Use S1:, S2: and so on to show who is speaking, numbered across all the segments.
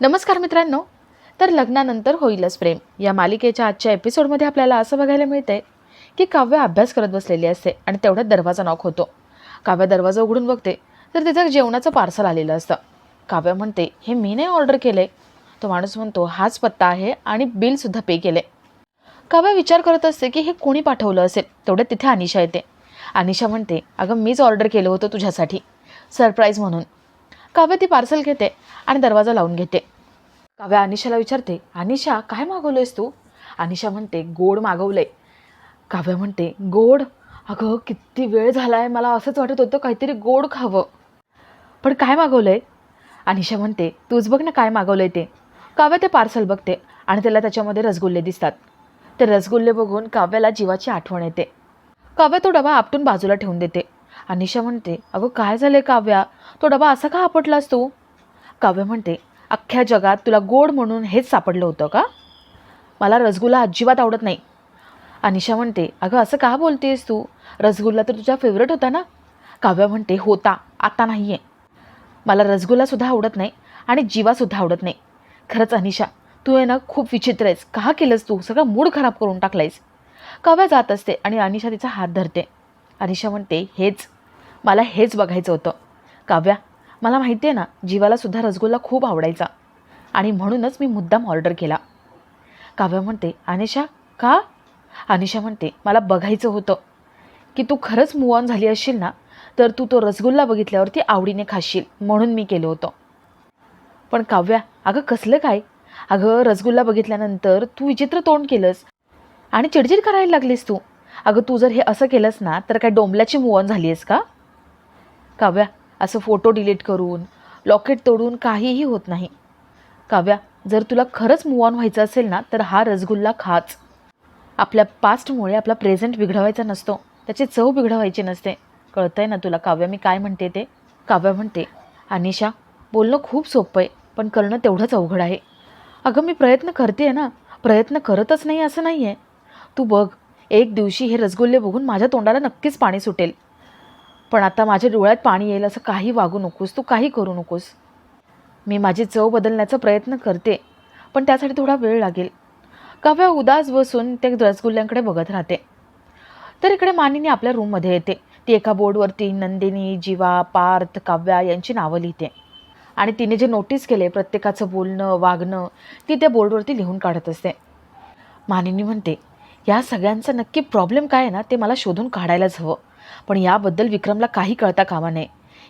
S1: नमस्कार मित्रांनो. तर लग्नानंतर होईलच प्रेम. या मालिकेच्या आजच्या एपिसोडमध्ये आपल्याला असं बघायला मिळतंय की काव्य अभ्यास करत बसलेली असते आणि तेवढ्यात दरवाजा नॉक होतो. काव्य दरवाजा उघडून बघते तर तिथं जेवणाचं पार्सल आलेलं असतं. काव्य म्हणते हे मी नाही ऑर्डर केलं तो माणूस म्हणतो हाच पत्ता आहे आणि बिलसुद्धा पे केले काव्य विचार करत असते की हे कोणी पाठवलं असेल? तेवढ्यात तिथे अनिशा येते. अनिशा म्हणते अगं मीच ऑर्डर केलं होतं तुझ्यासाठी. सरप्राईज म्हणून. काव्य ती पार्सल घेते आणि दरवाजा लावून घेते. काव्य अनिशाला विचारते अनिशा काय मागवलंयस तू? अनिशा म्हणते गोड मागवलंय. काव्य म्हणते गोड? अगं किती वेळ झाला आहे मला असंच वाटत होतं काहीतरी गोड खावं. पण काय मागवलंय? अनिशा म्हणते तूच बघ ना काय मागवलंय ते. काव्य ते पार्सल बघते आणि त्याला त्याच्यामध्ये रसगुल्ले दिसतात. ते रसगुल्ले बघून काव्याला जीवाची आठवण येते. काव्य तो डबा आपटून बाजूला ठेवून देते. अनिशा म्हणते अगं काय झालंय काव्या? तो डबा असा का आपटलास तू? काव्य म्हणते अख्ख्या जगात तुला गोड म्हणून हेच सापडलं होतं का? मला रसगुल्ला अजिबात आवडत नाही. अनिशा म्हणते अगं असं का बोलतेस तू? रसगुल्ला तर तुझा फेवरेट होता ना? काव्य म्हणते होता आता नाही आहे मला रसगुल्लासुद्धा आवडत नाही आणि जीवासुद्धा आवडत नाही. खरंच अनिशा तू आहे ना खूप विचित्र आहेस. का केलंस तू? सगळा मूड खराब करून टाकलायस. काव्या जात असते आणि अनिशा तिचा हात धरते. अनिशा म्हणते हेच मला हेच बघायचं होतं. काव्या मला माहिती आहे ना जीवालासुद्धा रसगुल्ला खूप आवडायचा. आणि म्हणूनच मी मुद्दाम ऑर्डर केला. काव्या म्हणते अनिशा का? अनिशा म्हणते मला बघायचं होतं. की तू खरंच मूव ऑन झाली असशील ना तर तू तो रसगुल्ला बघितल्यावरती आवडीने खाशील म्हणून मी केलं होतं. पण काव्या अगं कसलं काय? अगं रसगुल्ला बघितल्यानंतर तू विचित्र तोंड केलंस आणि चिडचिड करायला लागलीस तू. अगं तू जर हे असं केलंस ना तर काय डोंबल्याची मूव ऑन झाली आहेस का? काव्या असं फोटो डिलीट करून लॉकेट तोडून काहीही होत नाही. काव्या जर तुला खरंच मूव ऑन व्हायचं असेल ना तर हा रसगुल्ला खाच. आपल्या पास्टमुळे आपला प्रेझेंट बिघडवायचा नसतो. त्याची चव बिघडवायची नसते. कळतंय ना तुला काव्या मी काय म्हणते ते? काव्या म्हणते अनिशा बोलणं खूप सोपं आहे पण करणं तेवढंच अवघड आहे. अगं मी प्रयत्न करते आहे ना. प्रयत्न करतच नाही असं नाही आहे तू बघ एक दिवशी हे रसगुल्ले बघून माझ्या तोंडाला नक्कीच पाणी सुटेल. पण आता माझ्या डोळ्यात पाणी येईल असं काही वागू नकोस तू काही करू नकोस. मी माझी चव बदलण्याचा प्रयत्न करते पण त्यासाठी थोडा वेळ लागेल. काव्या उदास बसून ते रसगुल्ल्यांकडे बघत राहते. तर इकडे मानिनी आपल्या रूममध्ये येते. ती एका बोर्डवरती नंदिनी जीवा पार्थ काव्या यांची नावं लिहिते. आणि तिने जे नोटीस केले प्रत्येकाचं बोलणं वागणं ती त्या बोर्डवरती लिहून काढत असते. मानिनी म्हणते या सगळ्यांचा नक्की प्रॉब्लेम काय आहे ना ते मला शोधून काढायलाच हवं. पण याबद्दल विक्रमला काही कळता कामा नये.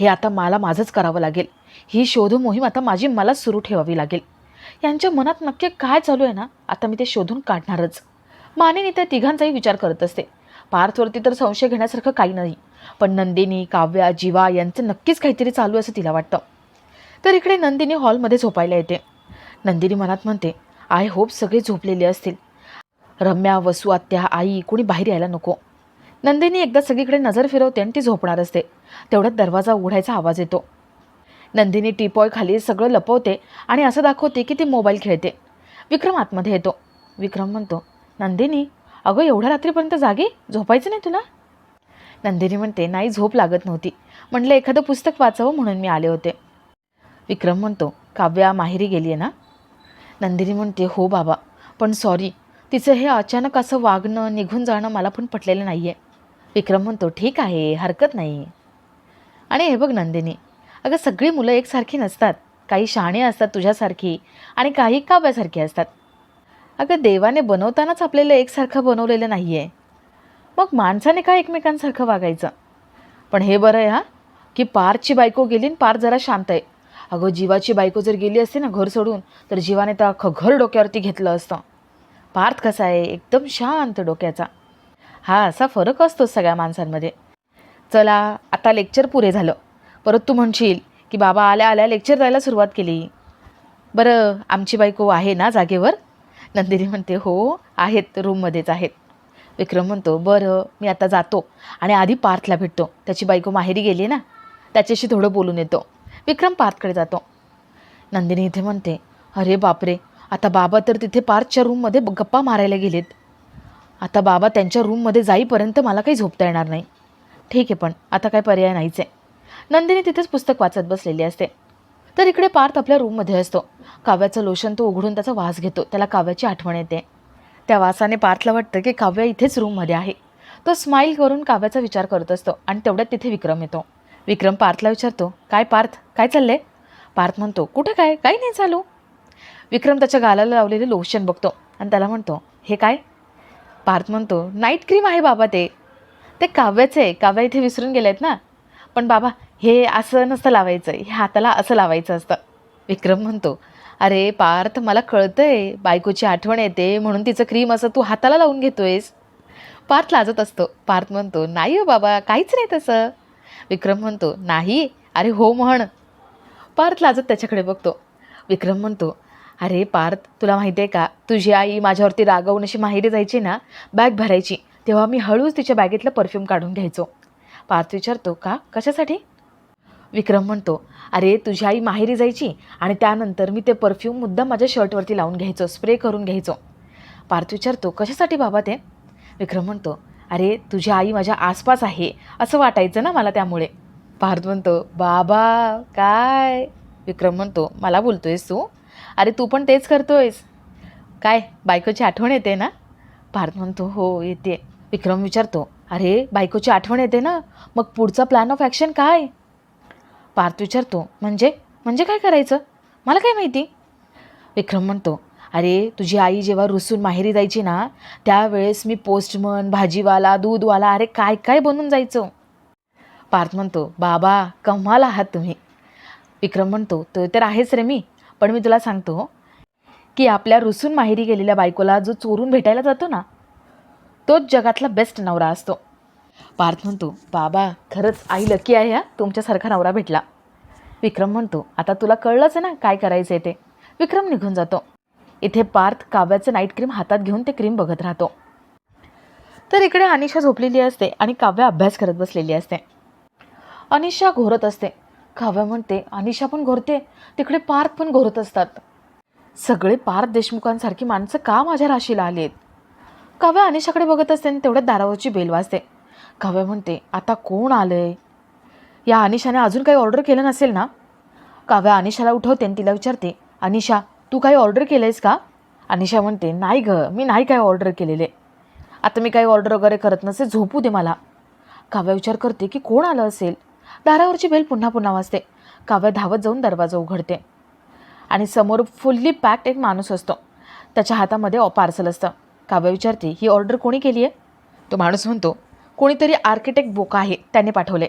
S1: हे आता मला माझंच करावं लागेल. ही शोध मोहीम आता माझी मलाच सुरू ठेवावी लागेल. यांच्या मनात नक्की काय चालू आहे ना आता मी ते शोधून काढणारच. मानेनी त्या तिघांचाही विचार करत असते. पार्थवरती तर संशय घेण्यासारखं काही नाही. पण नंदिनी काव्या जीवा यांचं नक्कीच काहीतरी चालू आहे असं तिला वाटतं. तर इकडे नंदिनी हॉलमध्ये झोपायला येते. नंदिनी मनात म्हणते आय होप सगळे झोपलेले असतील. रम्या वसू आत्या आई कोणी बाहेर यायला नको. नंदिनी एकदा सगळीकडे नजर फिरवते आणि ती झोपणार असते. तेवढ्यात दरवाजा उघडायचा आवाज येतो. नंदिनी टीपॉय खाली सगळं लपवते आणि असं दाखवते की ती मोबाईल खेळते. विक्रम आतमध्ये येतो. विक्रम म्हणतो नंदिनी अगं एवढ्या रात्रीपर्यंत जागी? झोपायचं नाही तुला? नंदिनी म्हणते नाही झोप लागत नव्हती. म्हटलं एखादं पुस्तक वाचावं म्हणून मी आले होते. विक्रम म्हणतो काव्या माहेरी गेली आहे ना? नंदिनी म्हणते हो बाबा पण सॉरी तिचं हे अचानक असं वागणं निघून जाणं मला पण पटलेलं नाही आहे विक्रम म्हणतो ठीक आहे हरकत नाही. आणि हे बघ नंदिनी अगं सगळी मुलं एकसारखी नसतात. काही शहाणी असतात तुझ्यासारखी आणि काही काव्यासारखी असतात. अगं देवाने बनवतानाच आपल्याला एकसारखं बनवलेलं नाही आहे मग माणसाने काय एकमेकांसारखं वागायचं? पण हे बरं आहे हां की पारची बायको गेली आणि पार जरा शांत आहे. अगं जीवाची बायको जर गेली असते ना घर सोडून तर जीवाने तर अख्खं घर डोक्यावरती घेतलं असतं. पार्थ कसा आहे? एकदम शांत डोक्याचा. हा असा फरक असतो सगळ्या माणसांमध्ये. चला आता लेक्चर पुरे झालं. परत तू म्हणशील की बाबा आल्या आल्या लेक्चर द्यायला सुरुवात केली. बरं आमची बायको आहे ना जागेवर? नंदिनी म्हणते हो आहेत रूममध्येच आहेत. विक्रम म्हणतो बरं मी आता जातो आणि आधी पार्थला भेटतो. त्याची बायको माहेरी गेली ना त्याच्याशी थोडं बोलून येतो. विक्रम पार्थकडे जातो. नंदिनी इथे म्हणते अरे बापरे आता बाबा तर तिथे पार्थच्या रूममध्ये गप्पा मारायला गेलेत. आता बाबा त्यांच्या रूममध्ये जाईपर्यंत मला काही झोपता येणार नाही. ठीक आहे पण आता काय पर्याय नाहीच. आहे नंदिनी तिथेच पुस्तक वाचत बसलेली असते. तर इकडे पार्थ आपल्या रूममध्ये असतो. काव्याचं लोशन तो उघडून त्याचा वास घेतो. त्याला काव्याची आठवण येते. त्या वासाने पार्थला वाटतं की काव्य इथेच रूममध्ये आहे. तो स्माईल करून काव्याचा विचार करत असतो आणि तेवढ्यात तिथे विक्रम येतो. विक्रम पार्थला विचारतो काय पार्थ? काय चाललंय? पार्थ म्हणतो कुठे काय? काही नाही चालू. विक्रम त्याच्या गालाला लावलेले लोशन बघतो आणि त्याला म्हणतो हे काय? पार्थ म्हणतो नाईट क्रीम आहे बाबा ते. ते काव्याचे आहे काव्या इथे विसरून गेले आहेत ना. पण बाबा हे असं नसतं लावायचं हे हाताला असं लावायचं असतं. विक्रम म्हणतो अरे पार्थ मला कळतं आहे बायकोची आठवण येते म्हणून तिचं क्रीम असं तू हाताला लावून घेतोयस. पार्थ लाजत असतो. पार्थ म्हणतो नाही हो बाबा काहीच नाही तसं. विक्रम म्हणतो नाही? अरे हो म्हण. पार्थ लाजत त्याच्याकडे बघतो. विक्रम म्हणतो अरे पार्थ तुला माहिती आहे का? तुझी आई माझ्यावरती रागवून अशी माहेरी जायची ना बॅग भरायची तेव्हा मी हळूच तिच्या बॅगेतलं परफ्यूम काढून घ्यायचो. पार्थ विचारतो का? कशासाठी? विक्रम म्हणतो अरे तुझी आई माहेरी जायची आणि त्यानंतर मी ते परफ्यूम मुद्दा माझ्या शर्टवरती लावून घ्यायचो स्प्रे करून घ्यायचो. पार्थ विचारतो कशासाठी बाबा ते? विक्रम म्हणतो अरे तुझी आई माझ्या आसपास आहे असं वाटायचं ना मला त्यामुळे. पार्थ म्हणतो बाबा काय? विक्रम म्हणतो मला बोलतोयस तू? अरे तू पण तेच करतोयस. काय बायकोची आठवण येते ना? पार्थ म्हणतो हो येते. विक्रम विचारतो अरे बायकोची आठवण येते ना? मग पुढचा प्लॅन ऑफ ॲक्शन काय? पार्थ विचारतो म्हणजे? म्हणजे काय करायचं? मला काय माहिती? विक्रम म्हणतो अरे तुझी आई जेव्हा रुसून माहेरी जायची ना त्यावेळेस मी पोस्टमन भाजीवाला दूधवाला अरे काय काय बनून जायचो? पार्थ म्हणतो बाबा कमाल आहात तुम्ही. विक्रम म्हणतो तो तर आहेच रे मी. पण मी तुला सांगतो की आपल्या रुसून माहेरी गेलेल्या बायकोला जो चोरून भेटायला जातो ना तोच जगातला बेस्ट नवरा असतो. पार्थ म्हणतो बाबा खरंच आई लकी आहे हा. तुमच्यासारखा नवरा भेटला. विक्रम म्हणतो आता तुला कळलंच ना काय करायचं आहे ते. विक्रम निघून जातो. इथे पार्थ काव्याचं नाईट क्रीम हातात घेऊन ते क्रीम बघत राहतो. तर इकडे अनिशा झोपलेली असते आणि काव्य अभ्यास करत बसलेली असते. अनिशा घोरत असते. काव्या म्हणते अनिशा पण घोरते. तिकडे पार्थ पण घोरत असतात. सगळे पार्थ देशमुखांसारखी माणसं का माझ्या राशीला आली आहेत काव्या अनिशाकडे बघत असते आणि तेवढ्यात दारावरची बेल वाजते. काव्या म्हणते आता कोण आलंय? या अनिशाने अजून काही ऑर्डर केलं नसेल ना? काव्या अनिशाला उठवते आणि तिला विचारते अनिशा तू काही ऑर्डर केलं आहेस का? अनिशा म्हणते नाही गं मी नाही काय ऑर्डर केलेले. आता मी काही ऑर्डर वगैरे करत नसे झोपू दे मला. काव्या विचार करते की कोण आलं असेल? दारावरची बेल पुन्हा पुन्हा वाजते. काव्य धावत जाऊन दरवाजा उघडते. आणि समोर फुल्ली पॅक्ड एक माणूस असतो. त्याच्या हातामध्ये पार्सल असतं. काव्य विचारते ही ऑर्डर कोणी केली आहे? तो माणूस म्हणतो कोणीतरी आर्किटेक्ट बोका आहे त्याने पाठवले.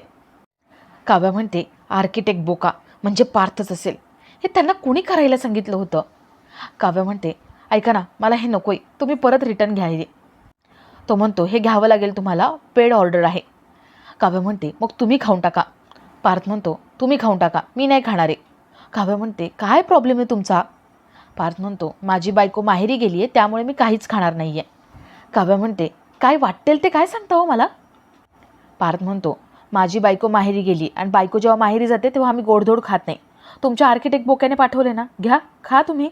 S1: काव्य म्हणते आर्किटेक्ट बोका म्हणजे पार्थच असेल. हे त्यांना कोणी करायला सांगितलं होतं? काव्य म्हणते ऐका ना मला हे नकोय तुम्ही परत रिटर्न घ्या तो म्हणतो हे घ्यावं लागेल तुम्हाला पेड ऑर्डर आहे. काव्य म्हणते मग तुम्ही खाऊन टाका. पार्थ म्हणतो तुम्ही खाऊन टाका मी नाही खाणार आहे. काव्य म्हणते काय प्रॉब्लेम आहे तुमचा? पार्थ म्हणतो माझी बायको माहेरी गेली आहे त्यामुळे मी काहीच खाणार नाही आहे काव्या म्हणते काय वाटेल ते काय सांगता हो मला? पार्थ म्हणतो माझी बायको माहेरी गेली आणि बायको जेव्हा माहेरी जाते तेव्हा आम्ही गोडधोड खात नाही. तुमच्या आर्किटेक्ट बोक्याने पाठवले ना? घ्या खा तुम्ही.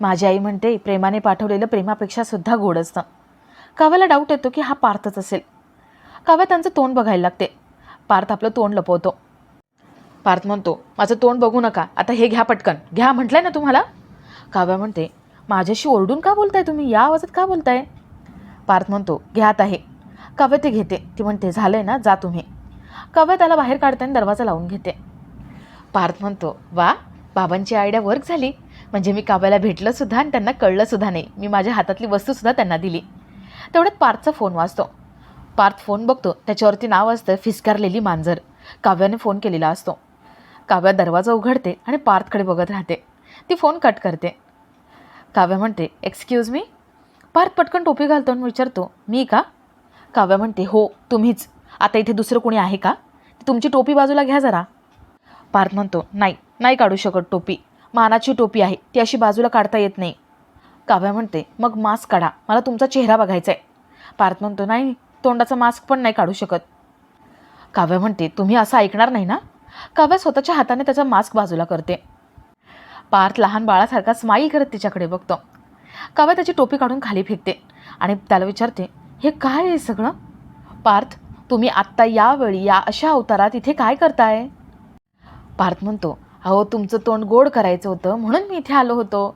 S1: माझी आई म्हणते प्रेमाने पाठवलेलं प्रेमापेक्षा सुद्धा गोड असतं. काव्याला डाऊट येतो की हा पार्थच असेल. काव्या त्यांचं तोंड बघायला लागते. पार्थ आपलं तोंड लपवतो. पार्थ म्हणतो माझं तोंड बघू नका आता हे घ्या पटकन. घ्या म्हटलंय ना तुम्हाला? काव्या म्हणते माझ्याशी ओरडून का बोलताय तुम्ही? या आवाजात का बोलताय? पार्थ म्हणतो घ्या आता हे. काव्य ते घेते. ती म्हणते झालंय ना जा तुम्ही. काव्य त्याला बाहेर काढताना दरवाजा लावून घेते. पार्थ म्हणतो वा बाबांची आयडिया वर्क झाली. म्हणजे मी काव्याला भेटलं सुद्धा आणि त्यांना कळलं सुद्धा नाही. मी माझ्या हातातली वस्तूसुद्धा त्यांना दिली. तेवढ्यात पार्थचा फोन वाजतो. पार्थ फोन बघतो. त्याच्यावरती नाव असतं फिसकारलेली मांजर. काव्याने फोन केलेला असतो. काव्या दरवाजा उघडते आणि पार्थकडे बघत राहते. ती फोन कट करते. काव्या म्हणते एक्सक्यूज मी पार्थ पटकन टोपी घालतो आणि विचारतो मी का? काव्या म्हणते हो तुम्हीच. आता इथे दुसरं कोणी आहे का? तुमची टोपी बाजूला घ्या जरा. पार्थ म्हणतो नाही नाही काढू शकत टोपी. मानाची टोपी आहे ती अशी बाजूला काढता येत नाही. काव्या म्हणते मग मास्क काढा मला तुमचा चेहरा बघायचा आहे पार्थ म्हणतो नाही तोंडाचा मास्क पण नाही काढू शकत. काव्या म्हणते तुम्ही असं ऐकणार नाही ना? काव्या स्वतःच्या हाताने त्याचा मास्क बाजूला करते. पार्थ लहान बाळासारखा स्माईल करत तिच्याकडे बघतो. काव्या त्याची टोपी काढून खाली फेकते आणि त्याला विचारते हे काय आहे सगळं? पार्थ तुम्ही आत्ता यावेळी या अशा अवतारात इथे काय करताय? पार्थ म्हणतो अहो तुमचं तोंड गोड करायचं होतं म्हणून मी इथे आलो होतो.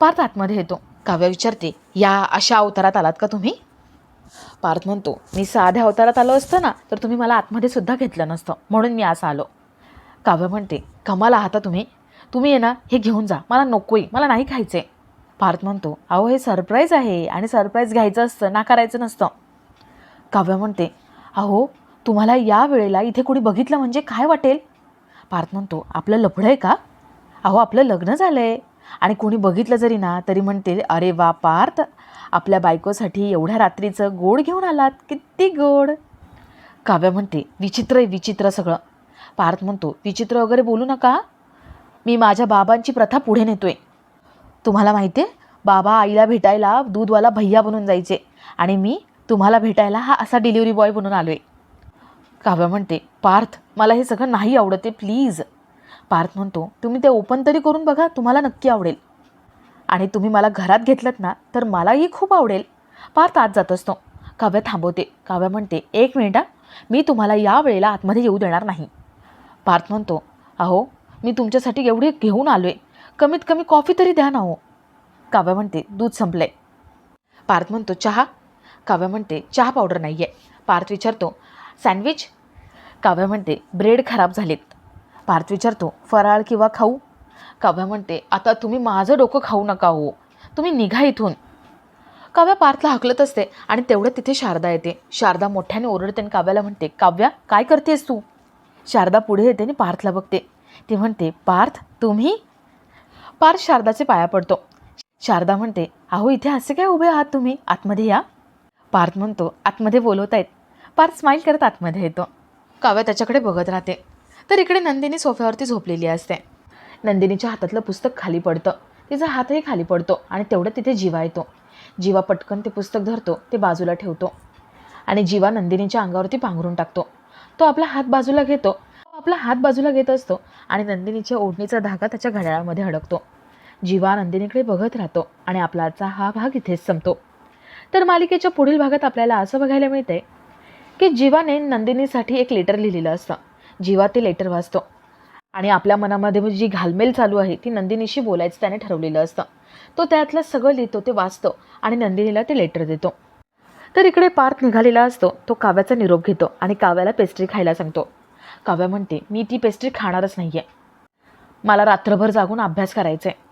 S1: पार्थ आतमध्ये येतो. काव्या विचारते या अशा अवतारात आलात का तुम्ही? पार्थ म्हणतो मी साध्या अवतारात आलो असतं ना तर तुम्ही मला आतमध्ये सुद्धा घेतलं नसतं म्हणून मी असं आलो. काव्य म्हणते कमाल आहात तुम्ही. तुम्ही ये ना हे घेऊन जा. मला नकोय. मला नाही खायचे पार्थ म्हणतो अहो हे सरप्राईज आहे आणि सरप्राईज घ्यायचं असतं नाकारायचं नसतं. काव्य म्हणते अहो तुम्हाला या वेळेला इथे कोणी बघितलं म्हणजे काय वाटेल? पार्थ म्हणतो आपलं लफडं आहे का? अहो आपलं लग्न झालं आहे आणि कोणी बघितलं जरी ना तरी म्हणतील अरे वा पार्थ आपल्या बायकोसाठी एवढ्या रात्रीचं गोड घेऊन आलात. किती गोड. काव्य म्हणते विचित्र आहे विचित्र सगळं. पार्थ म्हणतो विचित्र वगैरे बोलू नका. मी माझ्या बाबांची प्रथा पुढे नेतोय. तुम्हाला माहिती आहे बाबा आईला भेटायला दूधवाला भैया बनून जायचे आणि मी तुम्हाला भेटायला हा असा डिलिव्हरी बॉय बनून आलो आहे काव्य म्हणते पार्थ मला हे सगळं नाही आवडत आहे प्लीज पार्थ म्हणतो तुम्ही ते ओपन तरी करून बघा तुम्हाला नक्की आवडेल. आणि तुम्ही मला घरात घेतलं ना तर मलाही खूप आवडेल. पार्थ आत जात असतो. काव्य थांबवते. काव्य म्हणते एक मिनिट मी तुम्हाला या वेळेला आतमध्ये येऊ देणार नाही. पार्थ म्हणतो अहो मी तुमच्यासाठी एवढी घेऊन आलो आहे कमीत कमी कॉफी तरी द्या ना हो. काव्या म्हणते दूध संपलंय. पार्थ म्हणतो चहा? काव्या म्हणते चहा पावडर नाही आहे पार्थ विचारतो सँडविच? काव्या म्हणते ब्रेड खराब झालेत. पार्थ विचारतो फराळ किंवा खाऊ? काव्या म्हणते आता तुम्ही माझं डोकं खाऊ नका हो. तुम्ही निघा इथून. काव्या पार्थला हकलत असते आणि तेवढं तिथे शारदा येते. शारदा मोठ्याने ओरडते आणि काव्याला म्हणते काव्या काय करतेस तू? शारदा पुढे येते आणि पार्थला बघते. ती म्हणते पार्थ तुम्ही? पार्थ शारदाचे पाया पडतो. शारदा म्हणते अहो इथे असे काय उभे आहात तुम्ही? आतमध्ये या. पार्थ म्हणतो आतमध्ये बोलवत आहेत. पार्थ स्माईल करत आतमध्ये येतो. काव्या त्याच्याकडे बघत राहते. तर इकडे नंदिनी सोफ्यावरती झोपलेली असते. नंदिनीच्या हातातलं पुस्तक खाली पडतं. तिचा हातही खाली पडतो आणि तेवढं तिथे जीवा येतो. जीवा पटकन ते पुस्तक धरतो ते बाजूला ठेवतो आणि जीवा नंदिनीच्या अंगावरती पांघरून टाकतो. तो आपला हात बाजूला घेतो. आपला हात बाजूला घेत असतो आणि नंदिनीच्या ओढणीचा धागा त्याच्या घड्याळामध्ये अडकतो. जीवा नंदिनीकडे बघत राहतो आणि आपलाचा हा भाग इथेच संपतो. तर मालिकेच्या पुढील भागात आपल्याला असं बघायला मिळते की जीवाने नंदिनीसाठी एक लेटर लिहिलेलं असतं. जीवा ते लेटर वाचतो. आणि आपल्या मनामध्ये जी घालमेल चालू आहे ती नंदिनीशी बोलायचं त्याने ठरवलेलं असतं. तो त्यातलं सगळं लिहितो ते वाचतो आणि नंदिनीला ते लेटर देतो. तर इकडे पार्थ निघालेला असतो. तो काव्याचा निरोप घेतो आणि काव्याला पेस्ट्री खायला सांगतो. काव्या म्हणते मी ती पेस्ट्री खाणारच नाही आहे मला रात्रभर जागून अभ्यास करायचा आहे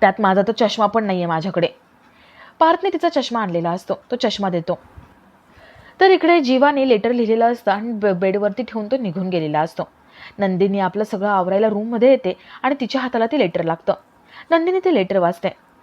S1: त्यात माझा तो चष्मा पण नाही आहे माझ्याकडे. पार्थने तिचा चष्मा आणलेला असतो. तो चष्मा देतो. तर इकडे जीवाने लेटर लिहिलेलं असतं आणि बे बेडवरती ठेवून तो निघून गेलेला असतो. नंदिनी आपलं सगळं आवरायला रूममध्ये येते आणि तिच्या हाताला ते लेटर लागतं. नंदिनी ते लेटर वाचते.